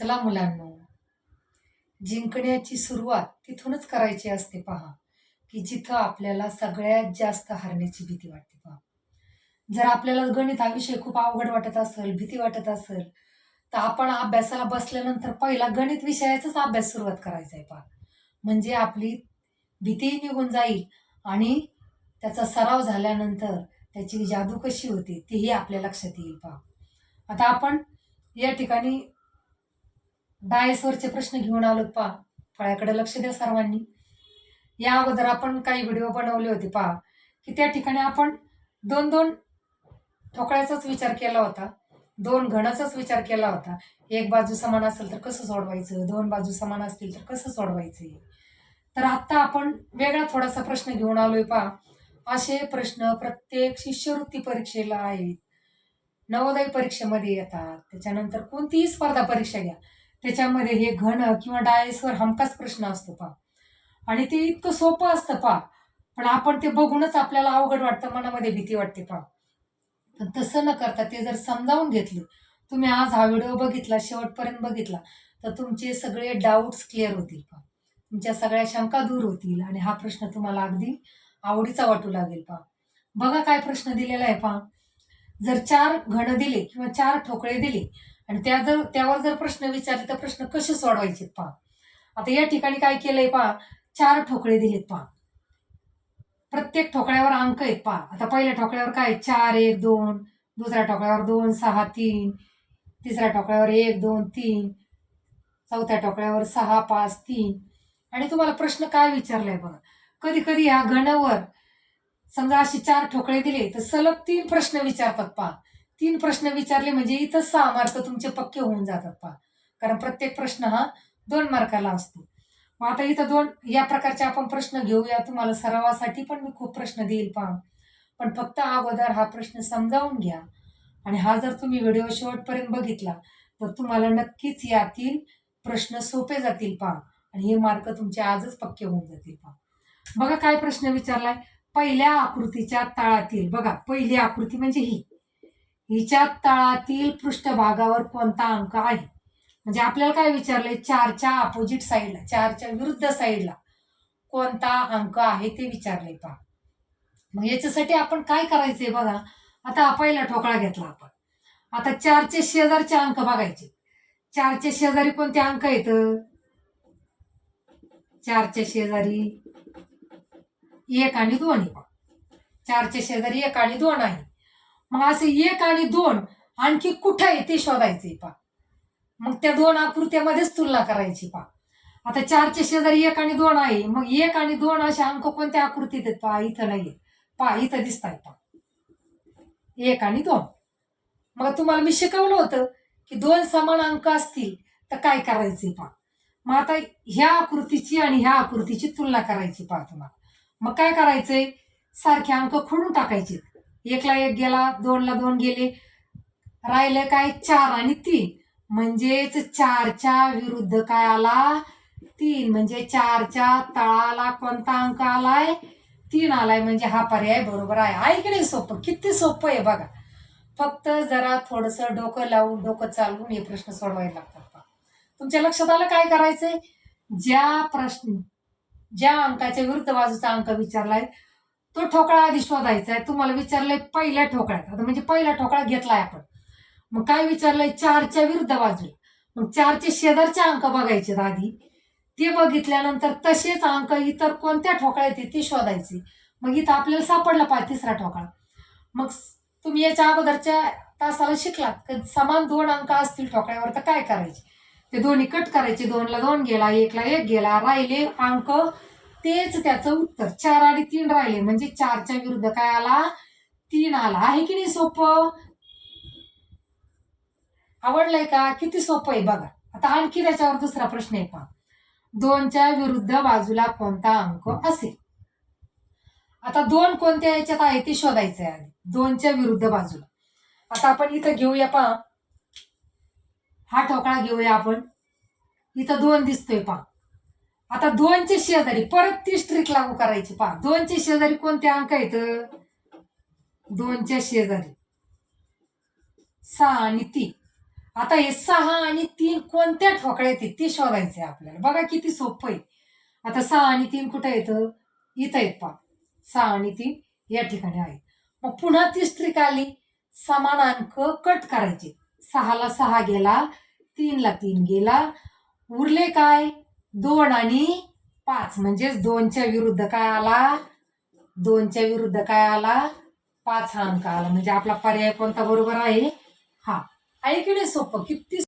चला मुलांनो. जिंकण्याची सुरुवात तिथूनच करायची असते पहा की जिथं आपल्याला सगळ्यात जास्त हरण्याची भीती वाटते पहा. जर आपल्याला गणित हा विषय खूप अवघड वाटत असेल भीती वाटत असेल तर आपण अभ्यासाला बसल्यानंतर पहिला गणित विषयाचाच अभ्यास सुरुवात करायचा आहे पहा. म्हणजे आपली भीतीही निघून जाईल आणि त्याचा सराव झाल्यानंतर त्याची जादू कशी होते तेही आपल्या लक्षात येईल पहा. आता आपण या ठिकाणी डायसवरचे प्रश्न घेऊन आलो पहा फळ्याकडे लक्ष द्या सर्वांनी. या अगोदर आपण काही व्हिडिओ बनवले होते पहा की त्या ठिकाणी आपण दोन दोन ठोकळ्याचाच विचार केला होता. दोन घणाचाच विचार केला होता. एक बाजू समान असेल तर कसं सोडवायचं? दोन बाजू समान असतील तर कसं सोडवायचं? तर आत्ता आपण वेगळा थोडासा प्रश्न घेऊन आलोय पहा असे प्रश्न प्रत्येक शिष्यवृत्ती परीक्षेला आहेत. नवोदय परीक्षेमध्ये येतात. त्याच्यानंतर कोणतीही स्पर्धा परीक्षा घ्या. त्याच्यामध्ये हे घन किंवा डायसवर हमखास प्रश्न असतो पा आणि ते इतकं सोपं असतं पा पण आपण ते बघूनच आपल्याला अवघड वाटतं मनामध्ये भीती वाटते पा पण तसं न करता ते जर समजावून घेतलं तुम्ही आज हा व्हिडिओ बघितला शेवटपर्यंत बघितला तर तुमचे सगळे डाऊट्स क्लिअर होतील पा तुमच्या सगळ्या शंका दूर होतील आणि हा प्रश्न तुम्हाला अगदी आवडीचा वाटू लागेल पा बघा काय प्रश्न दिलेला आहे पा जर चार घन दिले किंवा चार ठोकळे दिले आणि त्या जर त्यावर जर प्रश्न विचारले तर प्रश्न कसे सोडवायचे पहा. आता या ठिकाणी काय केलंय पहा चार ठोकळे दिलेत पहा. प्रत्येक ठोकळ्यावर अंक आहेत पहा. आता पहिल्या ठोकळ्यावर काय? चार एक दोन दुसऱ्या ठोकळ्यावर दोन सहा तीन तिसऱ्या ठोकळ्यावर एक दोन तीन चौथ्या ठोकळ्यावर सहा पाच तीन. आणि तुम्हाला प्रश्न काय विचारलाय बघा? कधी कधी ह्या घणावर समजा अशी चार ठोकळे दिले तर सलग तीन प्रश्न विचारतात पहा. तीन प्रश्न विचारले म्हणजे इथं सहा मार्क तुमचे पक्के होऊन जातात पहा. कारण प्रत्येक प्रश्न हा दोन मार्काला असतो. मग आता इथं दोन या प्रकारचे आपण प्रश्न घेऊया. तुम्हाला सरावासाठी पण मी खूप प्रश्न देईल पहा. पण फक्त अगोदर हा प्रश्न समजावून घ्या. आणि हा जर तुम्ही व्हिडिओ शेवटपर्यंत बघितला तर तुम्हाला नक्कीच यातील प्रश्न सोपे जातील पहा. आणि हे मार्क तुमचे आजच पक्के होऊन जातील पहा. बघा काय प्रश्न विचारलाय. पहिल्या आकृतीच्या तळातील बघा पहिली आकृती म्हणजे ही. हिच्या तळातील पृष्ठभागावर कोणता अंक आहे? म्हणजे आपल्याला काय विचारले चारच्या अपोजिट साईडला चारच्या विरुद्ध साईडला कोणता अंक आहे ते विचारले पहा. मग याच्यासाठी आपण काय करायचंय बघा. आता हा पहिला ठोकळा घेतला आपण. आता चारचे शेजारचे अंक बघायचे. चारचे शेजारी कोणते अंक आहेत? चारच्या शेजारी एक आणि दोन आहे. चारच्या शेजारी एक आणि दोन आहे. मग असे एक आणि दोन आणखी कुठे आहे ते शोधायचे पा. मग त्या दोन आकृत्यामध्येच तुलना करायची पा. आता चारच्या शेजारी एक आणि दोन आहे. मग एक आणि दोन असे अंक कोणत्या आकृतीत आहेत पा? इथं नाही पा इथं दिसत आहेत पा. एक आणि दोन. मग तुम्हाला मी शिकवलं होतं की दोन समान अंक असतील तर काय करायचे पा? मग आता ह्या आकृतीची आणि ह्या आकृतीची तुलना करायची पहा तुम्हाला. मग काय करायचंय? सारखे अंक खोडून टाकायचे. एकला एक गेला दोनला दोन गेले. राहिले काय चार आणि तीन. म्हणजेच चारच्या विरुद्ध काय आला? तीन. म्हणजे चारच्या तळाला कोणता अंक आलाय? तीन आलाय. म्हणजे हा पर्याय बरोबर आहे. आहे की नाही सोपं? किती सोपं आहे बघा. फक्त जरा थोडंसं डोकं लावून डोकं चालवून हे प्रश्न सोडवायला लागतात तुमच्या लक्षात आलं काय करायचंय? ज्या प्रश्न ज्या अंकाच्या विरुद्ध बाजूचा अंक विचारलाय तो ठोकळा आधी शोधायचा आहे तुम्हाला विचारलंय पहिल्या ठोकळ्यात. आता म्हणजे पहिला ठोकळा घेतलाय आपण. मग काय विचारलंय? चारच्या विरुद्ध बाजूला. मग चारचे शेजारचे अंक बघायचे आधी. ते बघितल्यानंतर तसेच अंक इतर कोणत्या ठोकळ्यात आहेत ते शोधायचे. मग इथं आपल्याला सापडला पाहिजे तिसरा ठोकळा. मग तुम्ही याच्या अगोदरच्या तासाला शिकलात समान दोन अंक असतील ठोकळ्यावर तर काय करायचे? ते दोन्ही कट करायचे. दोनला दोन गेला एकला एक गेला. राहिले अंक तेच त्याचं उत्तर. चार आणि तीन राहिले. म्हणजे चारच्या विरुद्ध काय आला? तीन आला. आहे की नाही सोपं? आवडलंय का? किती सोपं आहे बघा. आता आणखी त्याच्यावर दुसरा प्रश्न आहे पहा. दोनच्या विरुद्ध बाजूला कोणता अंक असेल? आता दोन कोणत्या याच्यात आहे ते शोधायचं आहे आधी. दोनच्या विरुद्ध बाजूला. आता आपण इथं घेऊया पहा. हा ठोकळा घेऊया आपण. इथं दोन दिसतोय पहा. आता दोनचे शेजारी परत ती स्ट्रिक लागू करायची पहा. दोनचे शेजारी कोणते अंक आहेत? दोनच्या शेजारी. सहा आणि तीन. आता हे सहा आणि तीन कोणत्या ठोकळ्यात आहेत? ते शोधायचे आपल्याला. बघा किती सोपं आहे. आता सहा आणि तीन कुठं येतं इथं आहेत पहा. सहा आणि तीन या ठिकाणी आहेत. मग पुन्हा तीस ट्रिक आली. समान अंक कट करायचे. सहाला सहा गेला तीनला तीन गेला. उरले काय? दोन आणि पाच. म्हणजेच दोनच्या विरुद्ध काय आला? दोनच्या विरुद्ध काय आला? पाच हा अंक आला. म्हणजे आपला पर्याय कोणता बरोबर आहे? हा. ऐकणे सोपं. किती